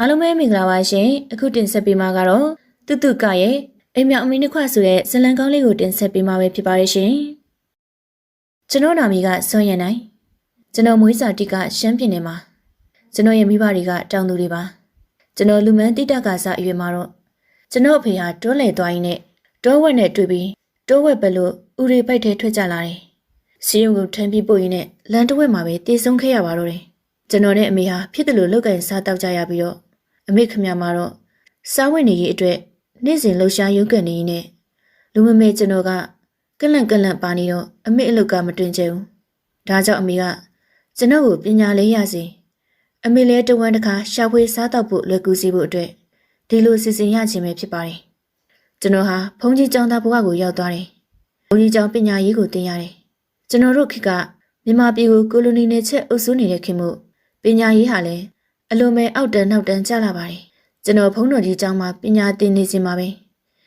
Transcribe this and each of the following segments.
အားလုံးပဲမင်္ဂလာပါရှင်အခုတင်ဆက်ပေးမှာကတော့တုတုကရဲ့အိမ်မြောင်အမီနှစ်ခွဆိုတဲ့ဇလံကောင်းလေးကိုတင်ဆက်ပေးမှာပဲဖြစ်ပါရဲ့ရှင်ကျွန်တော်နာမည်ကစွန်ရနိုင်ကျွန်တော်မွေးစာတိကရှမ်းပြည်နယ်မှာကျွန်တော်ရဲ့မိဘတွေကတောင်သူတွေပါကျွန်တော်လူမန်းတိတကစားအရွယ်မှာတော့ကျွန်တော်အဖေဟာတွန်းလှယ်သွားရင်းနဲ့တောဝက်နဲ့တွေ့ပြီးတောဝက်ပဲလို့ဥရိပိုက်ထဲထွက်ကြလာတယ်စီယုံကိုထမ်းပြီးပို့ရင်းနဲ့လမ်းတစ်ဝက်မှာပဲတည်ဆုံးခဲ့ရပါတော့တယ်ကျွန်တော်နဲ့အမေဟာဖြစ်တယ်လို့လောက်ကင်စားတောက်ကြရပြီးတော့ အမေခမမှာတော့စားဝတ်နေရေးအတွက်နေ့စဉ်လှူရှားရုပ်ကန်နေရင်းနဲ့လူမမေကျွန်တော်ကကလန့်ကလန့်ပါနေတော့အမေအလုပ်ကမတွင်ကျဘူး။ဒါကြောင့်အမေကကျွန်တော်ကိုပညာလေးရစီအမေလည်းတဝမ်းတစ်ခါရှာဖွေစားတော့ဖို့လွယ်ကူစီဖို့အတွက်ဒီလိုစီစဉ်ရခြင်းပဲဖြစ်ပါတယ်။ကျွန်တော်ဟာဘုန်းကြီးကျောင်းသားဘဝကိုရောက်သွားတယ်။ဘုန်းကြီးကျောင်းပညာရေးကိုသင်ရတယ်။ကျွန်တော်တို့ခေတ်ကမြန်မာပြည်ကိုကိုလိုနီနယ်ချက်အုပ်စိုးနေတဲ့ခင်မှုပညာရေးဟာလည်း အလွန်ပဲအောက်တန်းနောက်တန်းကျလာပါတယ်။ကျွန်တော်ဖုန်းတော်ကြီးကျောင်းမှာပညာသင်နေစဉ်မှာပဲ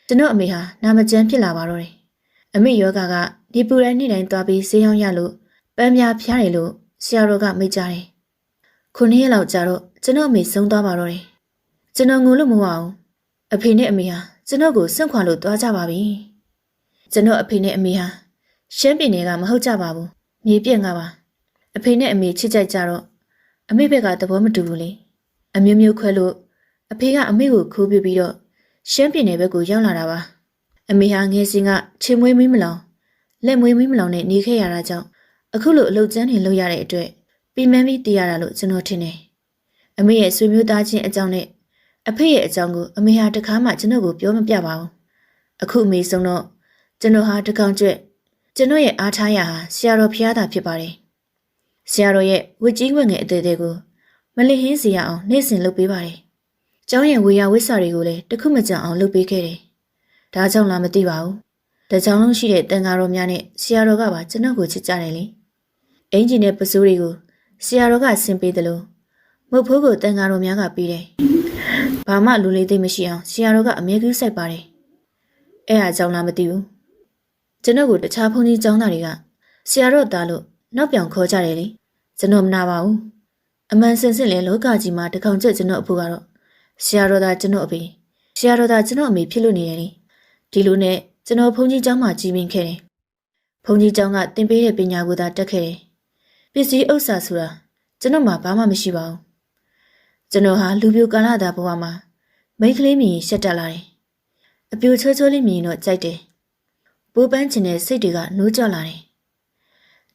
ကျွန်တော်အမေဟာနာမကျန်းဖြစ်လာပါတော့တယ်။အမေယောဂကဒီပူရဲနေ့တိုင်းသွားပြီးဆေးရောင်းရလို့ပန်းများဖျားတယ်လို့ဆရာတော်ကမိတ်ကြတယ်။ခုနှစ်ရက်လောက်ကြာတော့ကျွန်တော်အမေဆုံးသွားပါတော့တယ်။ကျွန်တော်ငိုလို့မဟုတ်အောင်အဖေနဲ့အမေဟာကျွန်တော်ကိုစွန့်ခွာလို့သွားကြပါပြီ။ကျွန်တော်အဖေနဲ့အမေဟာရှမ်းပြည်နယ်ကမဟုတ်ကြပါဘူး။မြေပြန့်ကပါ။အဖေနဲ့အမေချစ်ကြိုက်ကြတော့ အမေဘက်ကသဘောမတူဘူးလေအမျိုးမျိုးခွဲလို့အဖေကအမေကိုခိုးပြပြီးတော့ရှမ်းပြည်နယ်ဘက်ကိုရောက်လာတာပါအမေဟာငယ်စဉ်ကချေမွေးမီးမလောင်လက်မွေးမီးမလောင်နဲ့နေခဲ့ရတာကြောင့်အခုလိုအလုပ်ကျန်းနေလုပ်ရတဲ့အတွက်ပြီးမန်းပြီးတည်ရတာလို့ကျွန်တော်ထင်တယ်အမေရဲ့ဆွေမျိုးသားချင်းအကြောင်းနဲ့အဖေရဲ့အကြောင်းကိုအမေဟာတခါမှကျွန်တော်ကိုပြောမပြပါဘူးအခုအမေဆုံးတော့ကျွန်တော်ဟာတကောင်ကျွဲ့ကျွန်တော်ရဲ့အားထားရဟာဆရာတော်ဖျားတာဖြစ်ပါတယ် ဆရာတော်ရဲ့ဝစ်ကြီးဝက်ငယ်အသေးသေးကိုမလစ်ဟင်းစီရအောင်နေ့စဉ်လုပ်ပေးပါတယ်။ကျောင်းရဲ့ဝေယဝိဆာတွေကိုလည်းတခုမကြအောင်လုပ်ပေးခဲ့တယ်။ဒါကြောင့်လားမသိပါဘူး။တကြောင်လုံးရှိတဲ့တန်ဃာတော်များနဲ့ဆရာတော်ကပါကျွန်တော်ကိုချစ်ကြတယ်လေ။အင်ဂျင်နဲ့ပစိုးတွေကိုဆရာတော်ကဆင်ပေးတယ်လို့မုတ်ဖိုးကိုတန်ဃာတော်များကပေးတယ်။ဘာမှလူလေးသိမရှိအောင်ဆရာတော်ကအမြဲကူးစိုက်ပါတယ်။အဲ့အားကြောင့်လားမသိဘူး။ကျွန်တော်ကိုတခြားဘုန်းကြီးကျောင်းသားတွေကဆရာတော်သားလို့ နောက်ပြောင်ခေါ်ကြတယ်လေ။ကျွန်တော်မနာပါဘူးအမှန်စင်စစ်လဲလောကကြီးမှာတကောင်ကျက်ကျွန်တော်အဖို့ကတော့ဆရာတော်သားကျွန်တော်အဖေဆရာတော်သားကျွန်တော်အမေဖြစ်လို့နေရလေဒီလိုနဲ့ကျွန်တော်ဘုန်းကြီးကျောင်းမှာကြီးပင်ခဲ့တယ်ဘုန်းကြီးကျောင်းကသင်ပေးတဲ့ပညာကိုသာတက်ခဲ့တယ်ပစ္စည်းဥစ္စာဆိုတာကျွန်တော်မှဘာမှမရှိပါဘူးကျွန်တော်ဟာလူပြိုကာလသားဘဝမှာမိန်းကလေးမြင်ရှက်တက်လာတယ်အပြိုချိုးချိုးလေးမြင်တော့ကြိုက်တယ်ပိုးပန်းချင်တဲ့စိတ်တွေကနိုးကြလာတယ်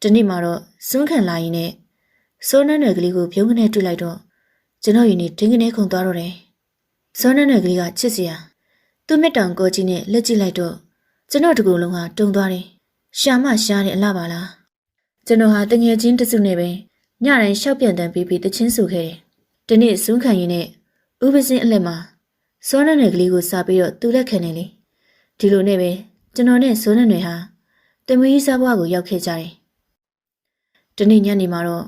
ဒီနေ့မှတော့စွန့်ခံလာရင်နဲ့စောနန်းနယ်ကလေးကိုပြုံးကနေတွေ့လိုက်တော့ကျွန်တော်ယင်နေတင်းကနေခုန်သွားတော့တယ်။စောနန်းနယ်ကလေးကချစ်စရာသူ့မျက်တောင်ကိုကြီးနဲ့လက်ကြည့်လိုက်တော့ကျွန်တော်တကူလုံးကတုံသွားတယ်။ရှာမရှားတဲ့အလားပါလား။ကျွန်တော်ဟာတငယ်ချင်းတစုနဲ့ပဲညတိုင်းရှောက်ပြန်တန်ပြီးပြီးတချင်းဆူခဲ့တယ်။ဒီနေ့ဇွန်းခံရင်နဲ့ဥပစင်းအလက်မှာစောနန်းနယ်ကလေးကိုစားပြီးတော့သူ့လက်ခံနေလေ။ဒီလိုနဲ့ပဲကျွန်တော်နဲ့စောနန်းနယ်ဟာတမီးစားဘွားကိုရောက်ခဲ့ကြတယ်။ ဒီနေ့ညနေမှာတော့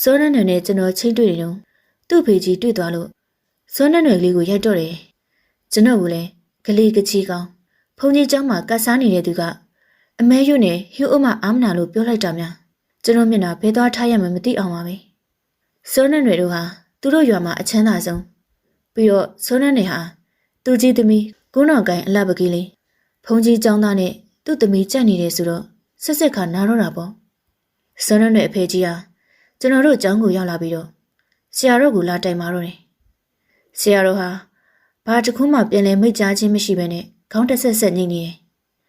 စောနန်းနယ်နဲ့ကျွန်တော်ချိန်တွေ့နေတော့သူ့ဖေကြီးတွေ့သွားလို့စောနန်းနယ်ကလေးကိုရိုက်တော့တယ်ကျွန်တော်ကလည်းကလေးကချီကောင်ဖုန်ကြီးเจ้าမှာကတ်စားနေတဲ့သူကအမဲရွနဲ့ဟျိုးအမအာမနာလို့ပြောလိုက်တာများကျွန်တော်မျက်နှာဘဲသွားထားရမှမသိအောင်ပါပဲစောနန်းနယ်တို့ဟာသူတို့ရွာမှာအချမ်းသာဆုံးပြီးတော့စောနန်းနယ်ဟာသူကြီးသမီးကုန်းတော်ကိုင်အလှပကလေးလေးဖုန်ကြီးเจ้าသားနဲ့သူ့သမီးကြက်နေတယ်ဆိုတော့ဆက်ဆက်ခါနားတော့တာပေါ့ စောနန်းနယ်အဖေကြီးဟာကျွန်တော်တို့ကျောင်းကိုရောက်လာပြီးတော့ဆရာတော်ကလာတိုင်မာတော့တယ်။ဆရာတော်ဟာဘာတစ်ခုမှပြန်လဲမိတ်ကြားခြင်းမရှိဘဲနဲ့ခေါင်းတက်ဆက်ဆက်နေနေတယ်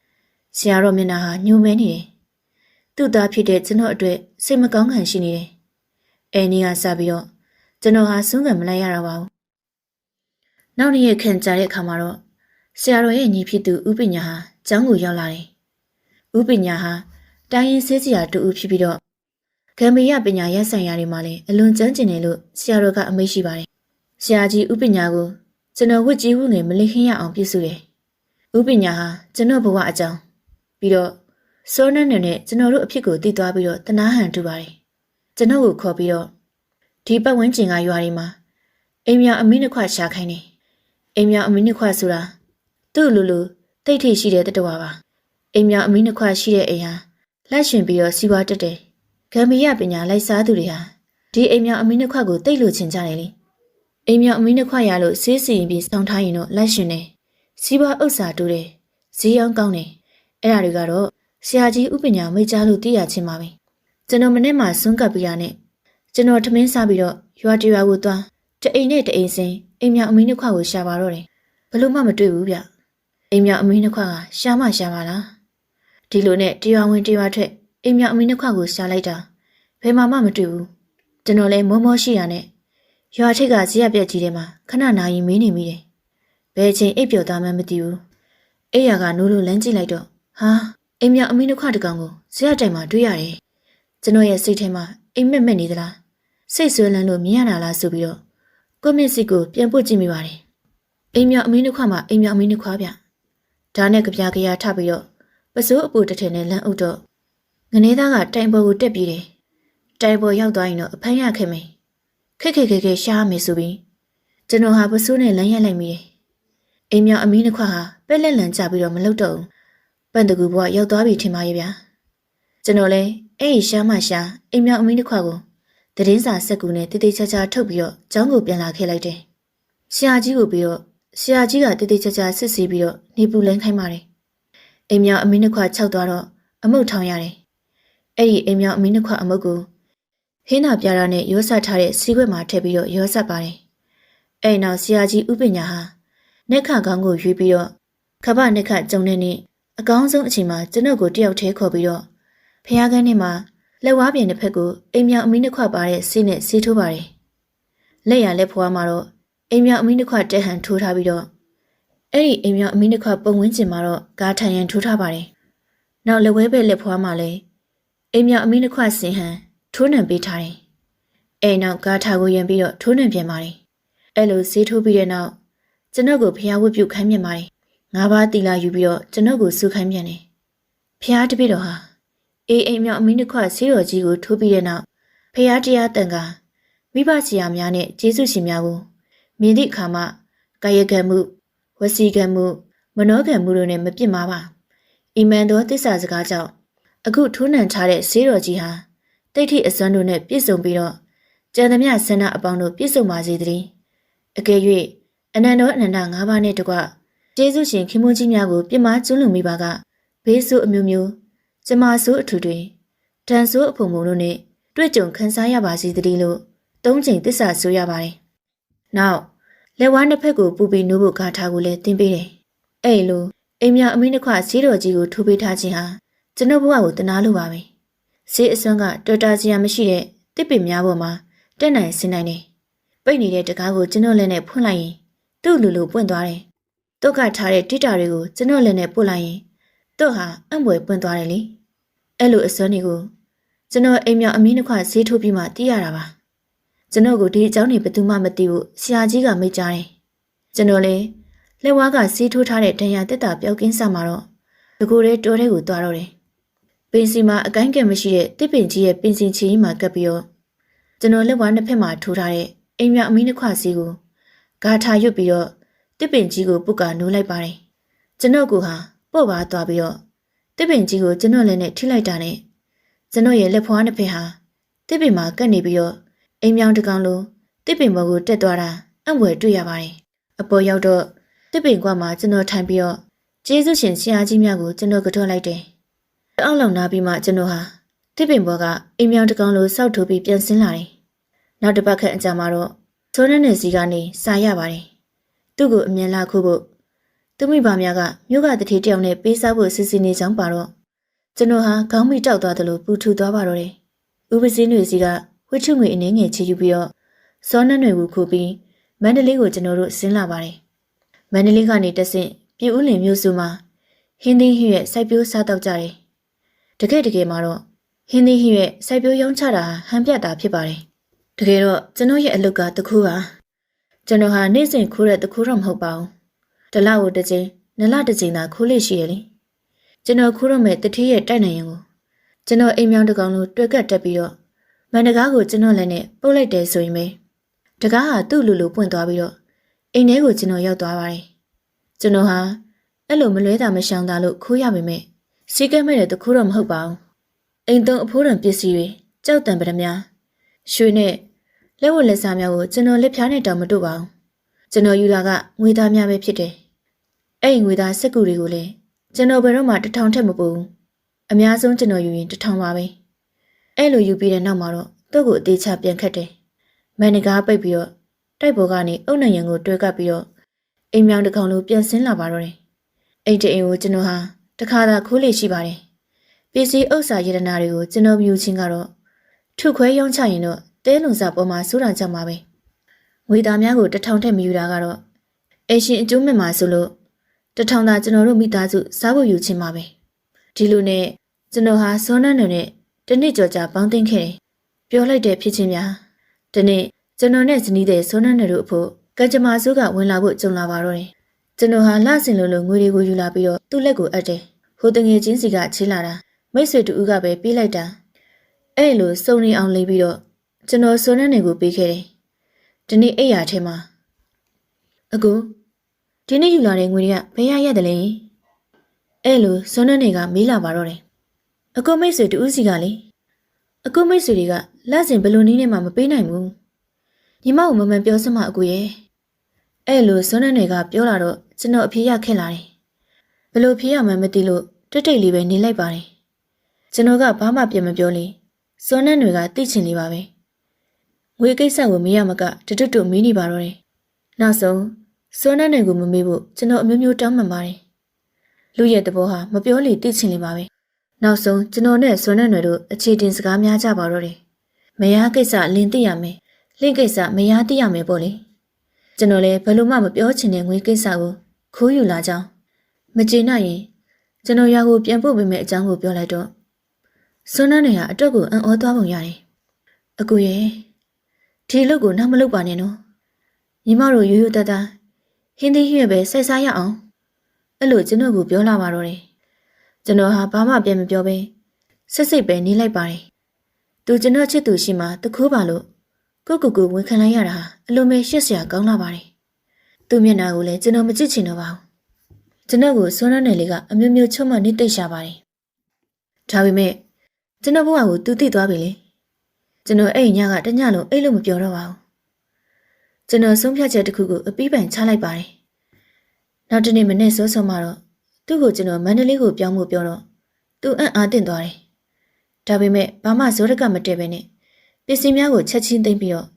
။ဆရာတော်မျက်နှာဟာညှို့မဲနေတယ်။သူ့သားဖြစ်တဲ့ကျွန်တော်အတွက်စိတ်မကောင်းခံရှိနေတယ်။အဲနီကစပြီးတော့ကျွန်တော်ဟာစွန့်ကံမလိုက်ရတော့ပါဘူး။နောက်နေ့ရက်ခန့်ကြာတဲ့အခါမှာတော့ဆရာတော်ရဲ့ညီဖြစ်သူဥပညာဟာကျောင်းကိုရောက်လာတယ်။ဥပညာဟာ တိုင်းရင်းဆေးစရာတူဦးဖြစ်ပြီးတော့ဂမ်ဘီယာပညာရပ်ဆိုင်ရာတွေမှာလည်းအလွန်ကျန်းကျင်တယ်လို့ဆရာတော်ကအမိန့်ရှိပါတယ်။ဆရာကြီးဥပညာကိုကျွန်တော်ဝတ်ကြီးဝငယ်မလေးခင်းရအောင်ပြုစုတယ်။ဥပညာဟာကျွန်တော်ဘဝအကြောင်းပြီးတော့စောနန်းနယ်နဲ့ကျွန်တော်တို့အဖြစ်ကိုတည်သွားပြီးတော့တနာဟန်တူပါတယ်။ကျွန်တော်ကိုခေါ်ပြီးတော့ဒီပတ်ဝန်းကျင်ကရွာတွေမှာအိမ်မြောင်အမင်းတစ်ခွရှာခိုင်းတယ်။အိမ်မြောင်အမင်းတစ်ခွဆိုတာသူ့လူလူတိတ်ထိရှိတဲ့တတဝါပါ။အိမ်မြောင်အမင်းတစ်ခွရှိတဲ့အိမ်ဟာ လက်ရှင်ပြီးတော့စီးပွားတက်တယ်။ဂမ်ဘီယာပညာလိုက်စားသူတွေဟာဒီအိမ်မြောင်အမင်းနှစ်ခွက်ကိုတိတ်လို့ချင်ကြတယ်လေအိမ်မြောင်အမီးနှစ်ခွရလို့ဆေးစီရင်ပြီးစောင်းထားရင်တော့လက်ရှင်တယ်စီးပွားဥစ္စာတူတယ်ဈေးရောင်းကောင်းတယ်အဲ့ဒါတွေကတော့ဆရာကြီးဥပညာမိတ်ကြားလို့သိရချင်းပါပဲကျွန်တော်မနေ့မှဆွန့်ကပ်ပြီးရနဲ့ကျွန်တော်ထမင်းစားပြီးတော့ရွာတရွာကိုသွားတအိမ်နဲ့တအိမ်စင်အိမ်မြောင်အမီးနှစ်ခွကိုရှာပါတော့တယ်ဘလို့မှမတွေ့ဘူးဗျအိမ်မြောင်အမီးနှစ်ခွကရှာမှရှာပါလား ဒီလိုနဲ့တရွာဝင်တရွာထွက်အိမ်မြောင်အမီးနှစ်ခွကိုရှာလိုက်တာဘယ်မှမှမတွေ့ဘူးကျွန်တော်လည်းမောမောရှိရနဲ့ရွာထိပ်ကဇရက်ပြက်ကြီးထဲမှာခဏနာရီမင်းနေမိတယ်။ဘယ်ချိန်အိပ်ပျော်သားမှမသိဘူး။အိယာကနိုးလို့လမ်းကြည့်လိုက်တော့ဟာအိမ်မြောင်အမီးနှခွတကောင်ကိုဇရက်တိုင်မှာတွေ့ရတယ်။ကျွန်တော်ရဲ့စိတ်ထဲမှာအိမ်မက်မက်နေသလား။စိတ်ဆွဲလန်းလို့မြင်ရတာလားဆိုပြီးတော့ကိုမစ်စစ်ကိုပြန်ပုတ်ကြည့်မိပါတယ်။အိမ်မြောင်အမီးနှခွမှာအိမ်မြောင်အမီးနှခွဗျ။ဒါနဲ့ကြပြားကြရထပြီးတော့ ပစိုးအပူတစ်ထည်နဲ့လမ်းအုပ်တော့ငနေသားကတိုင်ပေါ်ကိုတက်ပြီးတယ်။တိုင်ပေါ်ရောက်သွားရင်တော့အဖမ်းရခဲ့မယ်။ခက်ခက်ခက်ခက်ရှားမယ်ဆိုပြီးကျွန်တော်ဟာပစိုးနဲ့လမ်းရက်လိုက်မိတယ်။အိမ်မြောင်အမီးနှစ်ခွဟာပက်လက်လန်ကြပြီးတော့မလုပ်တော့ဘူး။ပန့်တကူဘွားရောက်သွားပြီထင်ပါရဲ့ဗျာ။ကျွန်တော်လည်းအဲ့ဒီရှားမရှားအိမ်မြောင်အမီးနှစ်ခွကိုသတင်းစာစက်ကူနဲ့တိတိကျကျထုတ်ပြီးတော့ကျောင်းကိုပြန်လာခဲ့လိုက်တယ်။ဆရာကြီးကိုပြီးတော့ဆရာကြီးကတိတိကျကျစစ်ဆေးပြီးတော့နေပူလန်းခိုင်းပါတယ်။ အိမ်မြောင်အမီးနှစ်ခွခြောက်သွားတော့အမုတ်ထောင်ရတယ်။အဲ့ဒီအိမ်မြောင်အမီးနှစ်ခွအမုတ်ကိုဟင်းသာပြတာနဲ့ရောဆက်ထားတဲ့စီးခွက်မှာထည့်ပြီးတော့ရောဆက်ပါတယ်။အဲ့နောက်ဆရာကြီးဥပညာဟာနက်ခကောင်းကိုရွေးပြီးတော့ခပနက်ခကြုံတဲ့နေ့အကောင်းဆုံးအချိန်မှာကျွန်ုပ်ကိုတယောက်တည်းခေါ်ပြီးတော့ဖះခန်းထဲမှာလက်ဝါးပြင်တစ်ဖက်ကိုအိမ်မြောင်အမီးနှစ်ခွပါတဲ့ဆေးနဲ့ဆေးထိုးပါတယ်။လက်ရလက်ဖွားမှာတော့အိမ်မြောင်အမီးနှစ်ခွတက်ဟန်ထိုးထားပြီးတော့ အဲ့ဒီအိမ်မြောင်အမီးနှစ်ခွပုံဝန်းကျင်မှာတော့ကားထန်ရန်ထိုးထားပါတယ်။နောက်လက်ဝဲဘက်လက်ဖွားမှာလည်းအိမ်မြောင်အမီးနှစ်ခွဆင်ဟန်ထိုးနှံပေးထားတယ်။အဲနောက်ကားထာကိုရံပြီးတော့ထိုးနှံပြန်ပါတယ်။အဲလိုဈေးထိုးပြီးတဲ့နောက်ကျွန်ုပ်ကိုဖျားဝတ်ပြုတ်ခိုင်းပြန်ပါတယ်။ငါးပါးတီလာယူပြီးတော့ကျွန်ုပ်ကိုစူခိုင်းပြန်တယ်။ဖျားတပည့်တော်ဟာအေးအိမ်မြောင်အမင်းတစ်ခွဆေးတော်ကြီးကိုထိုးပြီးတဲ့နောက်ဖျားတရားတန်ကမိဘဆရာများနဲ့ကျေးဇူးရှင်များကိုမြင်သည့်အခါမှာကာယကံမှု ဝစီကံမှုမနောကံမှုတို့နဲ့မပြစ်မှာပါ။အီမန်တော်တစ္ဆာစကားကြောင့်အခုထိုးနှံထားတဲ့ဆေးတော်ကြီးဟာတိတ်ထိအစွမ်းတို့နဲ့ပြည့်စုံပြီးတော့ကျန်သမျှဆန္ဒအပေါင်းတို့ပြည့်စုံပါစေတည်းအကယ်၍အနန္တောအနန္တ၅ပါးနဲ့တကွကျေးဇူးရှင်ခင်မွန်းကြီးများကိုပြမကျွလွန်မိပါကဘေးဆိုးအမျိုးမျိုးကျမဆိုးအထူတွေတန်ဆိုးအဖုံဖုံတို့နဲ့တွေ့ကြုံခံစားရပါစေတည်းလို့သုံးချိန်သစ္စာဆိုရပါတယ်။နောက် လက်ဝါးနှစ်ဖက်ကိုပူပြီးနိုးဖို့ဂါထာကိုလည်းသင်ပေးတယ်။အဲ့လိုအိမ်မြအမင်းတစ်ခွဈေးတော်ကြီးကိုထိုးပေးထားခြင်းဟာကျွန်ုပ်ဘဝကိုတနာလို့ပါပဲ။ဈေးအစွမ်းကတော်တာစရာမရှိတဲ့တစ်ပင်များပေါ်မှာတက်နိုင်ဆင်းနိုင်တယ်။ပိတ်နေတဲ့တကားကိုကျွန်တော်လက်နဲ့ဖွင့်လိုက်ရင်သူ့လူလူပွင့်သွားတယ်။တုတ်ကထားတဲ့တိတာတွေကိုကျွန်တော်လက်နဲ့ပို့လိုက်ရင်သူ့ဟာအံ့ဖွယ်ပွင့်သွားတယ်လေ။အဲ့လိုအစွမ်းတွေကိုကျွန်တော်အိမ်မြောင်အမင်းတစ်ခွဈေးထိုးပြီးမှသိရတာပါ။ ကျွန်တော်ကိုဒီအကြောင်းတွေဘယ်သူမှမသိဘူးဆရာကြီးကမိတ်ကြားတယ်။ကျွန်တော်လည်းလက်ဝါးကဈေးထိုးထားတဲ့ဒဏ်ရာတက်တာပျောက်ကင်းစမှာတော့တကူတဲ့တိုးတဲ့ကိုသွားတော့တယ်။ပင်စီမှာအကိုင်းကံမရှိတဲ့တစ်ပင်ကြီးရဲ့ပင်စင်ချီကြီးမှာကပ်ပြီးတော့ကျွန်တော်လက်ဝါးနှစ်ဖက်မှာထိုးထားတဲ့အိမ်မြောင်အမင်းတစ်ခွစီကိုဂါထာရွတ်ပြီးတော့တစ်ပင်ကြီးကိုပုတ်ကနိုးလိုက်ပါတယ်ကျွန်တော်ကဟာပေါ့ပါသွားပြီးတော့တစ်ပင်ကြီးကိုကျွန်တော်လည်းနဲ့ထိလိုက်တာနဲ့ကျွန်တော်ရဲ့လက်ဖွားနှစ်ဖက်ဟာတစ်ပင်မှာကပ်နေပြီးတော့ အိမ်မြောင်တစ်ကောင်လိုတစ်ပင်ဘောကိုတက်သွားတာအံ့ဖွယ်တွေ့ရပါတယ်အပေါ်ရောက်တော့တစ်ပင်ကွာမှာကျွန်တော်ထိုင်ပြီးတော့ကျေးဇူးရှင်ဆရာကြီးများကိုကျွန်တော်ကတော့လိုက်တယ်အောက်လောက်နာပြီးမှကျွန်တော်ဟာတစ်ပင်ဘောကအိမ်မြောင်တစ်ကောင်လိုစောက်ထိုးပြီးပြန်ဆင်းလာတယ်နောက်တစ်ပတ်ခန့်အကြာမှာတော့သောရနဲ့စီကနေစာရပါတယ်။သူ့ကိုအမြန်လာခုဖို့သူမိဘများကမြို့ကတတိတယောက်နဲ့ပေးစားဖို့စီစဉ်နေကြောင်းပါတော့ကျွန်တော်ဟာခေါင်းမိတောက်သွားတယ်လို့ပူထူသွားပါတော့တယ်။ဥပစင်းတွေစီက ဝှချုငွေအနေငယ်ချီယူပြီးတော့စောနတ်တွေကိုခုပြီးမန္တလေးကိုကျွန်တော်တို့ဆင်းလာပါတယ်။မန္တလေးကနေတဆင့်ပြည်ဦးလင်မြို့စုမှာဟင်းသီးဟင်းရဲ့စိုက်ပျိုးစားတောက်ကြတယ်။တကယ်တကယ်မှာတော့ဟင်းသီးဟင်းရဲ့စိုက်ပျိုးရောင်းချတာဟန်ပြတာဖြစ်ပါတယ်။တကယ်တော့ကျွန်တော်ရဲ့အလုပ်ကတခုပါကျွန်တော်ဟာနေ့စဉ်ခိုးတဲ့တခုတော့မဟုတ်ပါဘူး။တစ်လကိုတစ်ချိန်နှစ်လတစ်ချိန်သာခိုးလို့ရှိရလေ။ကျွန်တော်ခိုးတော့မဲ့တတိရဲ့တိုက်နိုင်ရင်ကိုကျွန်တော်အိမ်မြောင်တကောင်လိုတွေ့ကတ်တက်ပြီးတော့ မန်တကားကိုကျွန်တော်လည်းနဲ့ပုတ်လိုက်တယ်ဆိုရင်ပဲတကားဟာသူ့လူလူပွင့်သွားပြီးတော့အိမ်ထဲကိုကျွန်တော်ရောက်သွားပါတယ်။ကျွန်တော်ဟာအဲ့လိုမလွဲတာမရှောင်တာလို့ခိုးရပေမဲ့စီကဲမဲ့တဲ့တခုတော့မဟုတ်ပါဘူး။အိမ်သုံးအဖိုးတံပစ္စည်းတွေကြောက်တံပဒများရွှေနဲ့လက်ဝတ်လက်စားများကိုကျွန်တော်လက်ဖြားနဲ့တောင်မတို့ပါဘူးကျွန်တော်ယူတာကငွေသားများပဲဖြစ်တယ်အဲ့ဒီငွေသားစက်ကူတွေကိုလည်းကျွန်တော်ဘယ်တော့မှတစ်ထောင်ထက်မပိုဘူးအများဆုံးကျွန်တော်ယူရင်တစ်ထောင်ပါပဲ အဲ့လိုယူပြီးတဲ့နောက်မှာတော့သူ့ကိုအသေးချပြန်ခတ်တယ်မန်နဂါပိတ်ပြီးတော့တိုက်ပေါ်ကနေအုတ်နံရံကိုတွဲကပ်ပြီးတော့အိမ်မြောင်တစ်ကောင်လိုပြန်ဆင်းလာပါတော့တယ်အဲ့ဒီအိမ်ကိုကျွန်တော်ဟာတခါသာခိုးလေရှိပါတယ်ပစ္စည်းဥစ္စာယတနာတွေကိုကျွန်တော်မြူချင်းကတော့ထုခွဲရောင်းချရင်တော့တဲလုံစာပေါ်မှာစိုးတာကြောင့်ပါပဲငွေသားများကိုတစ်ထောင်ထက်မယူတာကတော့အရှင်အကျိုးမဲ့မှာဆိုလို့တစ်ထောင်သာကျွန်တော်တို့မိသားစုစားဖို့ယူချင်းပါပဲဒီလိုနဲ့ကျွန်တော်ဟာစောနန်းနယ်နဲ့ တနစ်ကြော်ကြာပေါင်းသိမ်းခဲ့တယ်ပြောလိုက်တဲ့ဖြစ်ချင်းများဒီနေ့ကျွန်တော်နဲ့ဇနီးတဲ့စောနန်းနယ်တို့အဖို့ကကြမ္မာစုကဝင်လာဖို့ကြုံလာပါတော့တယ်ကျွန်တော်ဟာလှဆင်လိုလိုငွေတွေကိုယူလာပြီးတော့သူ့လက်ကိုအပ်တယ်ဟိုတငယ်ချင်းစီကချေးလာတာမိတ်ဆွေတူဦးကပဲပြေးလိုက်တာအဲ့လိုစုံနေအောင်လေးပြီးတော့ကျွန်တော်စောနန်းနယ်ကိုပေးခဲ့တယ်ဒီနေ့အိယာထဲမှာအကူဒီနေ့ယူလာတဲ့ငွေတွေကဘယ်ရရတယ်လဲအဲ့လိုစောနန်းနယ်ကမေးလာပါတော့တယ် အကူမိတ်ဆွေတူဦးစီကလေအကူမိတ်ဆွေတွေကလက်စင်ဘယ်လိုနည်းနဲ့မှမပေးနိုင်ဘူးညီမကိုမမှန်ပြောစမှအကူရဲ့အဲ့လိုစောနန်းနယ်ကပြောလာတော့ကျွန်တော်အပြေရခက်လာတယ်ဘယ်လိုဖြေရမှန်းမသိလို့တိတ်တိတ်လေးပဲနေလိုက်ပါတယ်ကျွန်တော်ကဘာမှပြန်မပြောလေစောနန်းတွေကသိချင်နေပါပဲငွေကိစ္စကိုမေးရမကတတွတ်တွတ်မေးနေပါတော့တယ်နောက်ဆုံးစောနန်းတွေကိုမမေးဖို့ကျွန်တော်အမျိုးမျိုးတောင်းပန်ပါတယ်လူရဲ့တဘောဟာမပြောလေသိချင်နေပါပဲ နောက်ဆုံးကျွန်တော်နဲ့စောနန်းတွေတို့အခြေတင်စကားများကြပါတော့တယ်မယားကိစ္စလင်းသိရမယ်လင့်ကိစ္စမယားသိရမယ်ပေါ့လေကျွန်တော်လည်းဘယ်လိုမှမပြောချင်တဲ့ငွေကိစ္စကိုခိုးယူလာကြောင်းမကျေနပ်ရင်ကျွန်တော်ရွာကိုပြန်ပို့ပေးမယ့်အကြောင်းကိုပြောလိုက်တော့စွန်းနှန်းတွေဟာအတွက်ကိုအံ့ဩသွားပုံရတယ်။အကူရဲ့ဒီအလုပ်ကိုနောက်မလုပ်ပါနဲ့နော်။ညီမတို့ရိုးရိုးသားသားဟင်းသီးဟျက်ပဲစိုက်စားရအောင်။အဲ့လိုကျွန်တော်ကိုပြောလာပါတော့တယ်။ ကျွန်တော်ဟာဘာမှပြန်မပြောဘဲဆက်စိတ်ပဲနေလိုက်ပါတယ်။သူကျွန်တော်ချစ်သူရှိမှတခိုးပါလို့ကိုကူကူဝန်ခံလိုက်ရတာဟာအလိုမဲ့ရှက်စရာကောင်းလာပါတယ်။သူ့မျက်နှာကိုလည်းကျွန်တော်မကြည့်ချင်တော့ပါဘူး။ကျွန်တော်ကိုစွန်းနှန်းနယ်လေးကအမျိုးမျိုးချုံမှနေတိတ်ရှာပါတယ်။ဒါပေမဲ့ကျွန်တော်ဘဝကိုသူသိသွားပြီလေကျွန်တော်အဲ့ညကတညလုံးအိတ်လို့မပြောတော့ပါဘူးကျွန်တော်ဆုံးဖြတ်ချက်တစ်ခုကိုအပြီးပိုင်ချလိုက်ပါတယ်နောက်တနေ့မနေ့စောစောမှတော့ သူ့ကိုကျွန်တော်မန္တလေးကိုပြောင်းဖို့ပြောတော့သူအံ့အားသင့်သွားတယ်ဒါပေမဲ့ဘာမှဇောရကမတည့်ပဲနဲ့ပစ္စည်းများကိုချက်ချင်းသိမ်းပြီးတော့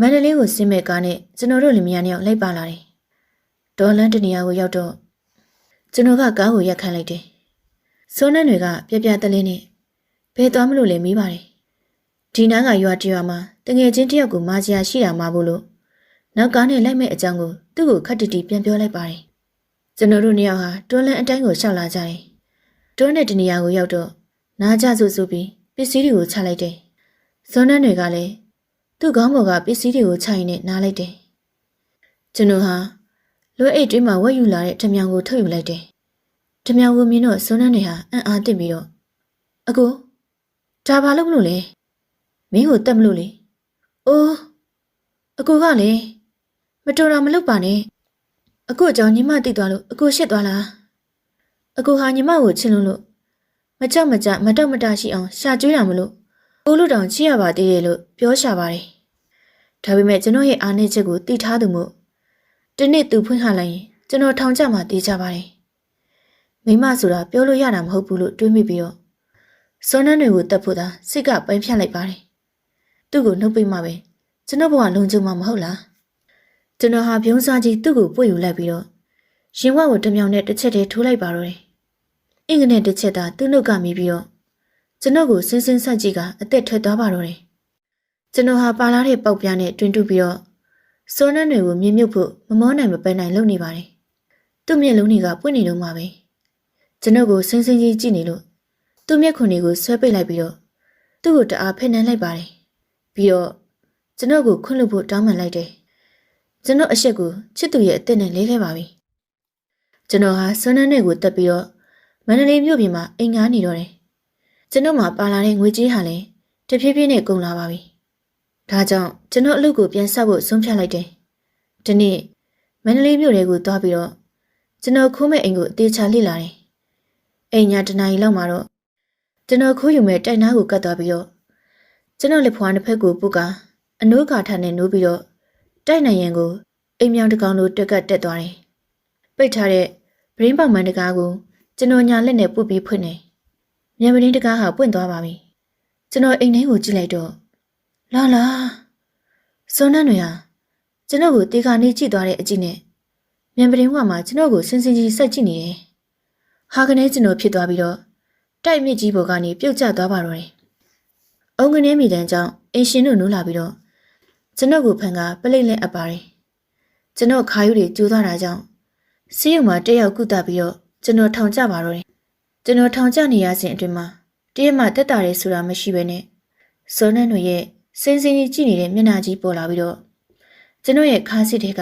မန္တလေးကိုဆင်းမဲ့ကားနဲ့ကျွန်တော်တို့လင်မယားနှစ်ယောက်လိုက်ပါလာတယ်ဒေါ်လန်တနေရာကိုရောက်တော့ကျွန်တော်ကကားကိုရက်ခန့်လိုက်တယ်စောနန်းတွေကပြပြတလင်းနဲ့ဘယ်သွားမလို့လဲမေးပါတယ်ဒီနားကရွာတရွာမှာတငယ်ချင်းတယောက်ကိုမာကြီးယာရှိတာမဟုတ်လို့နောက်ကားနဲ့လိုက်မဲ့အကြောင်းကိုသူ့ကိုခက်တီတီပြန်ပြောလိုက်ပါတယ် ကျွန်တော်တို့နှစ်ယောက်ဟာတွန်းလန်းအတိုင်းကိုရှောက်လာကြတယ်တွန်းတဲ့တနေရာကိုရောက်တော့နားကြဆိုဆိုပြီးပစ္စည်းတွေကိုချလိုက်တယ်ဇွန်နှန်းတွေကလည်းသူ့ခေါင်းပေါ်ကပစ္စည်းတွေကိုချရင်နဲ့နားလိုက်တယ်ကျွန်တော်ဟာလွဲအိတ်တွင်းမှာဝက်ယူလာတဲ့ထမြောင်ကိုထုတ်ယူလိုက်တယ်ထမြောင်ကိုမြင်တော့ဇွန်နှန်းတွေဟာအံ့အားသင့်ပြီးတော့အကိုဒါဘာလို့မလို့လဲမင်းကိုတက်မလို့လေအိုးအကိုကလည်းမတော်တာမလုပ်ပါနဲ့ အကိုအကြောင်းညီမသိသွားလို့အကိုရှစ်သွားလားအကိုဟာညီမကိုချစ်လို့လို့မကြောက်မကြမတောက်မတရှိအောင်ရှာကျွေးတာမလို့အိုးလို့တောင်ချစ်ရပါသေးတယ်လို့ပြောရှာပါတယ်ဒါပေမဲ့ကျွန်တော်ရဲ့အားနည်းချက်ကိုသိထားသူမို့ဒီနေ့သူဖွင့်ခလိုက်ရင်ကျွန်တော်ထောင်ချမှတေးကြပါတယ်မိမဆိုတာပြောလို့ရတာမဟုတ်ဘူးလို့တွေးမိပြီးတော့စောနန်းတွေကိုတက်ဖို့သာစိတ်ကပိုင်းဖြတ်လိုက်ပါတယ်။သူ့ကိုနှုတ်ပိတ်မှပဲကျွန်တော်ဘဝလုံခြုံမှာမဟုတ်လား။ ကျွန်တော်ဟာပြုံးစားကြီးသူ့ကိုပွေယူလိုက်ပြီးတော့ရင်ဝတ်ကိုတမြောင်နဲ့တစ်ချက်တည်းထိုးလိုက်ပါတော့တယ်။အင်္ဂနဲ့တစ်ချက်သာသူ့နှုတ်ကမိပြီးတော့ကျွန်တော်ကိုစင်းစင်းဆက်ကြည့်ကအသက်ထွက်သွားပါတော့တယ်။ကျွန်တော်ဟာပါလာတဲ့ပေါက်ပြားနဲ့တွင်တူပြီးတော့စောနန်းတွေကိုမြင်မြုပ်ဖို့မမောနိုင်မပန်းနိုင်လုပ်နေပါတယ်။သူ့မျက်လုံးတွေကပွင့်နေတော့မှပဲ။ကျွန်တော်ကိုစင်းစင်းကြီးကြည့်နေလို့သူ့မျက်ခွန်တွေကိုဆွဲပိတ်လိုက်ပြီးတော့သူ့ကိုတအားဖက်နှမ်းလိုက်ပါတယ်။ပြီးတော့ကျွန်တော်ကိုခွန့်လွတ်ဖို့တောင်းပန်လိုက်တယ်။ ကျွန်တော်အချက်ကိုချစ်သူရဲ့အသက်နဲ့လဲခဲ့ပါပြီ။ကျွန်တော်ဟာဆွမ်းနှန်းနဲ့ကိုတက်ပြီးတော့မန္တလေးမြို့ပြင်မှာအိမ်ငားနေတော့တယ်။ကျွန်တော်မှပါလာတဲ့ငွေကြေးဟာလည်းတဖြည်းဖြည်းနဲ့ကုန်လာပါပြီ။ဒါကြောင့်ကျွန်တော်အလုပ်ကိုပြန်ဆက်ဖို့ဆုံးဖြတ်လိုက်တယ်။ဒီနေ့မန္တလေးမြို့ထဲကိုသွားပြီးတော့ကျွန်တော်ခိုးမဲ့အိမ်ကိုအသေးချာလိလာတယ်။အိမ်ညာတနားရီလောက်မှာတော့ကျွန်တော်ခိုးယူမဲ့တိုက်နားကိုကတ်သွားပြီးတော့ကျွန်တော်လက်ဖွားတစ်ဖက်ကိုပုတ်ကအနိုးကာထနဲ့နိုးပြီးတော့ တိုက်နိုင်ရန်ကိုအိမ်မြောင်တစ်ကောင်လိုတွက်ကတ်တက်သွားတယ်။ပိတ်ထားတဲ့ဗရင်းပေါက်မှန်တကားကိုကျွန်တော်ညာလက်နဲ့ပုတ်ပြီးဖွင့်တယ်။မြန်ပရင်းတကားဟာပွင့်သွားပါပြီ။ကျွန်တော်အိမ်ထဲကိုကြည့်လိုက်တော့လာလာစွန်းနှံ့တွေဟာကျွန်တော်ကိုတေခါနေကြည့်သွားတဲ့အကြည့်နဲ့မြန်ပရင်းကမှကျွန်တော်ကိုစင်စင်ကြီးဆက်ကြည့်နေတယ်။ဟာကနေကျွန်တော်ဖြစ်သွားပြီးတော့တိုက်မြစ်ကြီးပေါ်ကနေပြုတ်ကျသွားပါတော့တယ်။အုံကနေမိတန်းကြောင့်အင်ရှင်တို့နိုးလာပြီးတော့ ကျွန်တော်ကိုဖန်ကပလိတ်လက်အပ်ပါတယ်။ကျွန်တော်ခါယူတွေကျိုးသွားတာကြောင့်ဆေးရုံမှာတက်ရောက်ကုသပြီးတော့ကျွန်တော်ထောင်ကျပါတော့တယ်။ကျွန်တော်ထောင်ကျနေရစဉ်အတွင်းမှာတရက်မှတက်တာရဲဆိုတာမရှိဘဲနဲ့စောနန်းတို့ရဲ့စင်းစင်းကြီးကြည့်နေတဲ့မျက်နှာကြီးပေါ်လာပြီးတော့ကျွန်တော်ရဲ့ခါးစစ်တွေက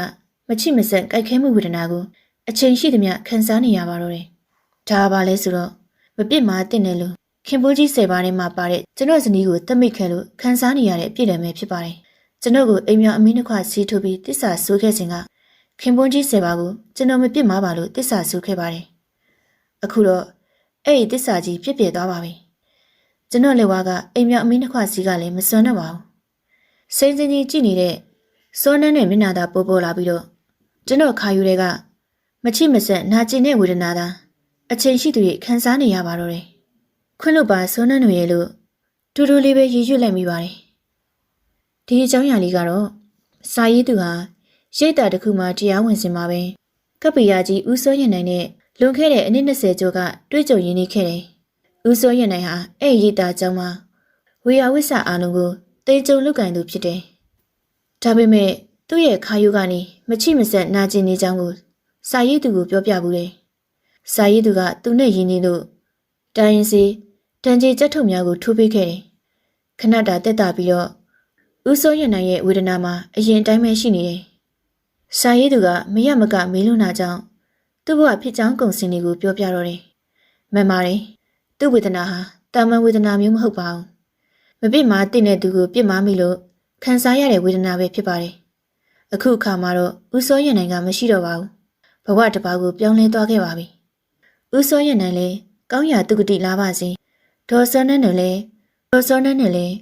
မချိမဆက်ကြိုက်ခဲမှုဝေဒနာကိုအချိန်ရှိသမျှခံစားနေရပါတော့တယ်။ဒါပါလဲဆိုတော့မပြစ်မှာတင့်တယ်လို့ခင်ပိုးကြီးဆယ်ပါးထဲမှာပါတဲ့ကျွန်တော်ဇနီးကိုတမိတ်ခဲလို့ခံစားနေရတဲ့အပြည့်တယ်ပဲဖြစ်ပါတယ်။ ကျွန်တော်ကိုအိမ်မြောင်အမင်းတစ်ခွစီးထိုးပြီးတစ္ဆာဆိုးခဲ့စဉ်ကခင်ပွန်းကြီးဆယ်ပါးကိုကျွန်တော်မပြစ်မှာပါလို့တစ္ဆာဆိုးခဲ့ပါတယ်။အခုတော့အဲ့ဒီတစ္ဆာကြီးပြစ်ပြဲသွားပါပြီ။ကျွန်တော်လက်ဝါးကအိမ်မြောင်အမင်းတစ်ခွစီးကလည်းမစွမ်းတော့ပါဘူး။စိမ့်စင်းကြီးကြည့်နေတဲ့စောနန်းနဲ့မျက်နှာသာပို့ပေါ်လာပြီးတော့ကျွန်တော်ခါယူတဲ့ကမချိမဆက်နာကျင်တဲ့ဝေဒနာသာအချိန်ရှိသူတွေခံစားနေရပါတော့တယ်။ခွင့်လွတ်ပါစောနန်းတွေရဲ့လို့တူတူလေးပဲရည်ရွယ်လိုက်မိပါတယ်။ ဒီအကြောင်းအရာလေးကတော့စာရေးသူဟာရိတ်တာတစ်ခုမှတရားဝင်စင်မှာပဲကပ္ပိယကြီးဦးစိုးရင်နိုင်နဲ့လွန်ခဲ့တဲ့အနည်း20ကျော်ကတွေ့ကြုံရင်းနေခဲ့တယ်။ဦးစိုးရင်နိုင်ဟာအဲ့ဒီရိတ်တာကြောင့်မှဝေယဝိဆာအာလုံးကိုတေကြုံလုကန်သူဖြစ်တယ်။ဒါပေမဲ့သူ့ရဲ့ခါယူကနေမချိမဆက်နာကျင်နေကြောင်းကိုစာရေးသူကိုပြောပြဘူးတယ်။စာရေးသူကသူနဲ့ရင်းနေလို့တိုင်းရင်စီတန်ကြီးကြက်ထုံများကိုထိုးပေးခဲ့တယ်။ခဏတာတက်တာပြီးတော့ ဦးစိုးရနိုင်ရဲ့ဝေဒနာမှာအရင်တိုင်းပဲရှိနေတယ်။စာရေးသူကမရမကမေးလွန်းတာကြောင့်သူ့ဘဝဖြစ်ကြောင်းကုံစင်တွေကိုပြောပြတော့တယ်။မှန်ပါတယ်။သူ့ဝေဒနာဟာတာမန်ဝေဒနာမျိုးမဟုတ်ပါဘူး။မပြစ်မှာတင့်တဲ့သူကိုပြစ်မှားမိလို့ခံစားရတဲ့ဝေဒနာပဲဖြစ်ပါတယ်။အခုအခါမှာတော့ဦးစိုးရနိုင်ကမရှိတော့ပါဘူး။ဘဝတစ်ပါးကိုပြောင်းလဲသွားခဲ့ပါပြီ။ဦးစိုးရနိုင်လည်းကောင်းရာသူကတိလာပါစေ။ဒေါ်စောနန်းနဲ့လည်းဒေါ်စောနန်းနဲ့လည်း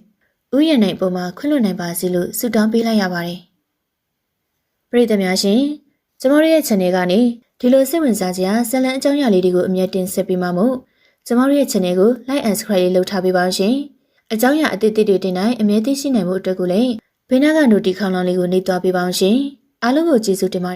ဥယျာဉ်နိုင်ပုံမှာခွင့်လွှတ်နိုင်ပါစေလို့ဆုတောင်းပေးလိုက်ရပါတယ်။ပရိသတ်များရှင်ကျမတို့ရဲ့ channel ကနေဒီလိုစိတ်ဝင်စားစရာဇာတ်လမ်းအကြောင်းအရာလေးတွေကိုအမြဲတင်ဆက်ပေးမှာမို့ကျမတို့ရဲ့ channel ကို like and subscribe လေးလုပ်ထားပေးပါရှင်။အကြောင်းအရာအသစ်အသစ်တွေတင်တိုင်းအမြဲသိရှိနိုင်မှုအတွက်ကိုလည်းဘေးနားက notification ခေါင်းလောင်းလေးကိုနှိပ်သွားပေးပါအောင်ရှင်။အားလုံးကိုကျေးဇူးတင်ပါတယ်